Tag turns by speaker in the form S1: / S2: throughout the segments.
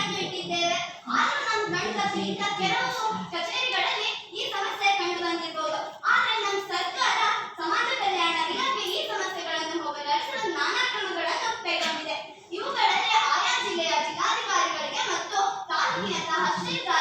S1: ಟಿವಿಗಳನ್ನು ಇಟ್ಟಿದ್ದೇವೆ ಆದ್ರೂ ನಮ್ಮ ಕಣ್ತಪ್ಪಿ ಇಂಥ ಕಚೇರಿಗಳಲ್ಲಿ ಈ ಸಮಸ್ಯೆ ಕಂಡು ಬಂದಿರಬಹುದು ಆದರೆ ನಮ್ಮ ಸರ್ಕಾರ ಸಮಾಜ ಕಲ್ಯಾಣ ಇಲಾಖೆ ಈ ಸಮಸ್ಯೆಗಳನ್ನು ಹೋಗಲಾಡಿಸಲು ನಾನಾ ಕ್ರಮಗಳನ್ನು ಕೈಗೊಂಡಿದೆ. ಇವುಗಳಲ್ಲಿ ಆಯಾ ಜಿಲ್ಲೆಯ ಜಿಲ್ಲಾಧಿಕಾರಿಗಳಿಗೆ ಮತ್ತು ತಾಲೂಕಿನ ತಹಶೀಲ್ದಾರ್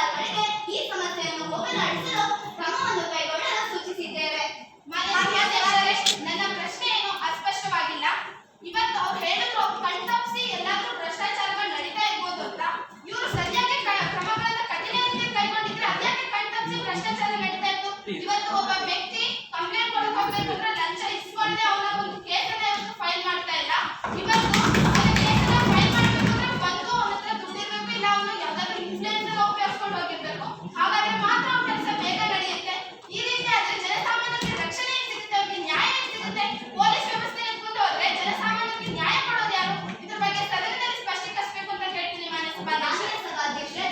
S2: ಇವತ್ತು ಒಬ್ಬ ವ್ಯಕ್ತಿ ಕಂಪ್ಲೇಂಟ್ ಕೊಡಬೇಕು ಲಂಚ ಇಸ್ಕೊಂಡೆ ಅವನ ಒಂದು ಕೇಸನ್ನ ಇವತ್ತು ಫೈಲ್ ಮಾಡ್ತಾ ಇಲ್ಲ. ಇವತ್ತು ಅವನ ಕೇಸನ್ನ ಫೈಲ್ ಮಾಡ್ಬೇಕಂದ್ರೆ ಒಂದು ಅವನ ಹತ್ರ ದುಡ್ಡಿರ್ಬೇಕು, ಇಲ್ಲ ಅವನು ಯಾವ್ದಾದ್ರು ಇನ್ಫ್ಲೂಯೆನ್ಸ್ ಅನ್ನ ಉಪಯೋಗಿಸ್ಕೊಂಡು ಹೋಗಿರ್ಬೇಕು. ಹಾಗಾದ್ರೆ ಮಾತ್ರ ಅವನ ಕೆಲಸ ಬೇಗ ನಡೆಯುತ್ತೆ. ಈ ರೀತಿ ಆದ್ರೆ ಜನಸಾಮಾನ್ಯರಿಗೆ ರಕ್ಷಣೆ ಏನ್ ಸಿಗುತ್ತೆ? ಅವ್ರಿಗೆ ನ್ಯಾಯ ಏನ್ ಸಿಗುತ್ತೆ? ಪೊಲೀಸ್ ವ್ಯವಸ್ಥೆ ಎತ್ಕೊಂಡು ಹೋದ್ರೆ ಜನಸಾಮಾನ್ಯರಿಗೆ ನ್ಯಾಯ ಕೊಡೋದು ಯಾರು? ಇದ್ರ ಬಗ್ಗೆ ಸದನದಲ್ಲಿ ಸ್ಪಷ್ಟೀಕರಿಸಬೇಕು ಅಂತ ಹೇಳ್ತೀನಿ ಮಾನ್ಯ ಸಭಾಧ್ಯಕ್ಷರೇ
S1: ಸಭಾಧ್ಯಕ್ಷರೇ.